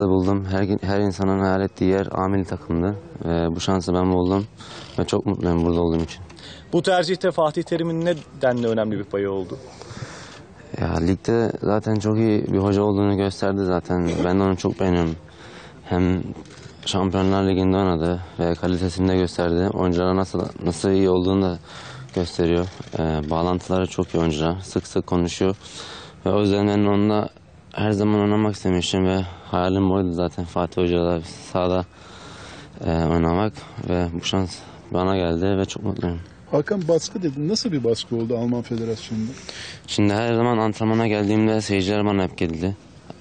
buldum. Her, her insanın hayal ettiği yer amil takımdı. Ve bu şansı ben buldum. Ve çok mutluyum burada olduğum için. Bu tercihte Fatih Terim'in ne denli önemli bir payı oldu? Ya ligde zaten çok iyi bir hoca olduğunu gösterdi zaten. Ben de onu çok beğeniyorum. Hem Şampiyonlar Ligi'nde oynadı ve kalitesini de gösterdi. Oyunculara nasıl nasıl iyi olduğunu da gösteriyor. Ee, bağlantıları çok iyi oyuncular. Sık sık konuşuyor. Ve o yüzden ben onunla her zaman oynamak istemiştim ve hayalim buydu zaten Fatih Hoca'yla sahada e, oynamak ve bu şans bana geldi ve çok mutluyum. Hakan baskı dedin. Nasıl bir baskı oldu Alman Federasyonu'nda? Şimdi her zaman antrenmana geldiğimde seyirciler bana hep geldi.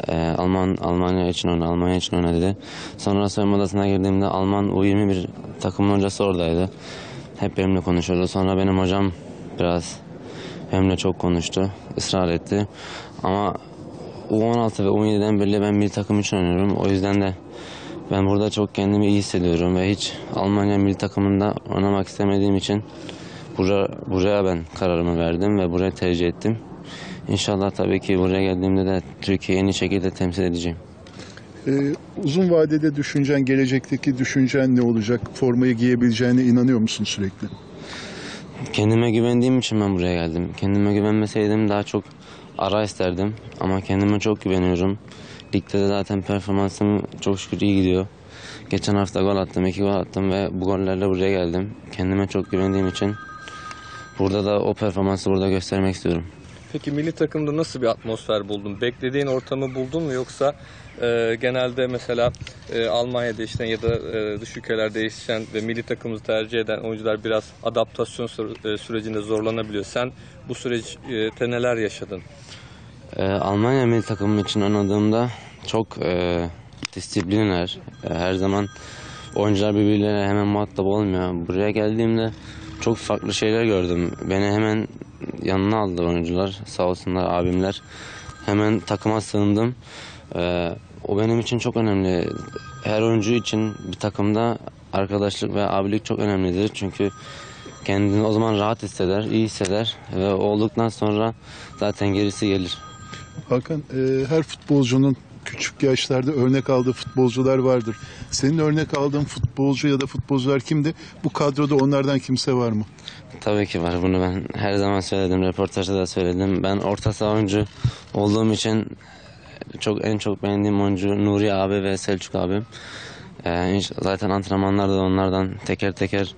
Ee, Alman Almanya için oyna, Almanya için oyna dedi. Sonra soyunma odasına girdiğimde Alman U21 takımın hocası oradaydı. Hep benimle konuşuyordu. Sonra benim hocam biraz benimle çok konuştu, ısrar etti. Ama U16 ve U17'den beri ben bir takım için oynuyorum. O yüzden de ben burada çok kendimi iyi hissediyorum ve hiç Almanya milli takımında oynamak istemediğim için buraya, buraya ben kararımı verdim ve buraya tercih ettim. İnşallah tabii ki buraya geldiğimde de Türkiye'yi en iyi şekilde temsil edeceğim. Ee, uzun vadede düşüncen, gelecekteki düşüncen ne olacak? Formayı giyebileceğine inanıyor musun sürekli? Kendime güvendiğim için ben buraya geldim. Kendime güvenmeseydim daha çok ara isterdim. Ama kendime çok güveniyorum. Ligde de zaten performansım çok şükür iyi gidiyor. Geçen hafta gol attım, iki gol attım ve bu gollerle buraya geldim. Kendime çok güvendiğim için burada da o performansı burada göstermek istiyorum. Peki milli takımda nasıl bir atmosfer buldun? Beklediğin ortamı buldun mu yoksa e, genelde mesela e, Almanya'da işte ya da e, dış ülkelerde yetişen ve milli takımımızı tercih eden oyuncular biraz adaptasyon e, sürecinde zorlanabiliyor. Sen bu süreçte neler yaşadın? Ee, Almanya milli takımım için oynadığımda çok e, disiplinler. E, her zaman oyuncular birbirleriyle hemen muhatap olmuyor. Buraya geldiğimde çok farklı şeyler gördüm. Beni hemen yanına aldı oyuncular. Sağ olsunlar abimler. Hemen takıma sığındım. E, o benim için çok önemli. Her oyuncu için bir takımda arkadaşlık ve abilik çok önemlidir. Çünkü kendini o zaman rahat hisseder, iyi hisseder ve olduktan sonra zaten gerisi gelir. Hakan, e, her futbolcunun küçük yaşlarda örnek aldığı futbolcular vardır. Senin örnek aldığın futbolcu ya da futbolcular kimdi? Bu kadroda onlardan kimse var mı? Tabii ki var. Bunu ben her zaman söyledim. Röportajda da söyledim. Ben orta saha oyuncu olduğum için çok en çok beğendiğim oyuncu Nuri abi ve Selçuk abim. Ee, zaten antrenmanlarda da onlardan teker teker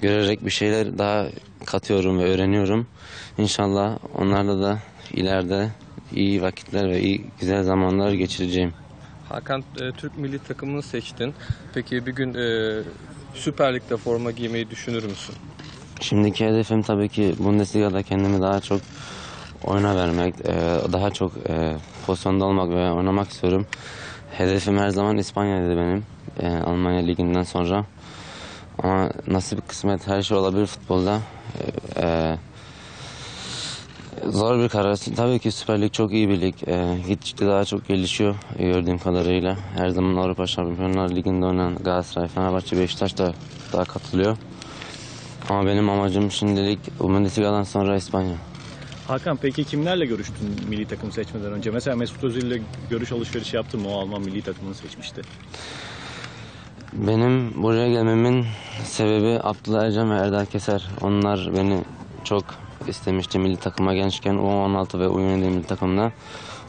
görerek bir şeyler daha katıyorum ve öğreniyorum. İnşallah onlarla da ileride iyi vakitler ve iyi güzel zamanlar geçireceğim. Hakan e, Türk milli takımını seçtin. Peki bir gün e, Süper Lig'de forma giymeyi düşünür müsün? Şimdiki hedefim tabii ki Bundesliga'da kendimi daha çok oyuna vermek, e, daha çok e, pozisyonda olmak ve oynamak istiyorum. Hedefim her zaman İspanya'ydı benim, e, Almanya Ligi'nden sonra. Ama nasip kısmet her şey olabilir futbolda. E, e, zor bir karar. Tabii ki Süper Lig çok iyi bir lig. E, gittikçe daha çok gelişiyor e, gördüğüm kadarıyla. Her zaman Avrupa Şampiyonlar Ligi'nde oynayan Galatasaray, Fenerbahçe, Beşiktaş da daha katılıyor. Ama benim amacım şimdilik Bundesliga'dan sonra İspanya. Hakan peki kimlerle görüştün milli takım seçmeden önce? Mesela Mesut Özil ile görüş alışverişi yaptın mı? O Alman milli takımını seçmişti. Benim buraya gelmemin sebebi Abdullah Ercan ve Erdal Keser. Onlar beni çok istemişti milli takıma gençken U16 ve U17 milli takımda.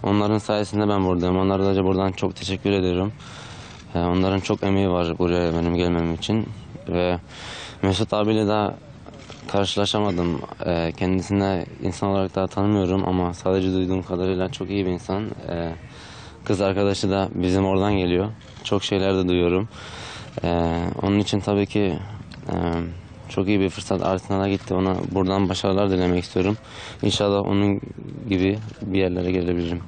Onların sayesinde ben buradayım. Onlara da buradan çok teşekkür ediyorum. Ee, Onların çok emeği var buraya benim gelmem için. Ve Mesut abiyle daha karşılaşamadım. Ee, Kendisini insan olarak daha tanımıyorum ama sadece duyduğum kadarıyla çok iyi bir insan. Ee, Kız arkadaşı da bizim oradan geliyor. Çok şeyler de duyuyorum. Onun için tabii ki e, çok iyi bir fırsat Arsenal'a gitti. Ona buradan başarılar dilemek istiyorum. İnşallah onun gibi bir yerlere gelebilirim.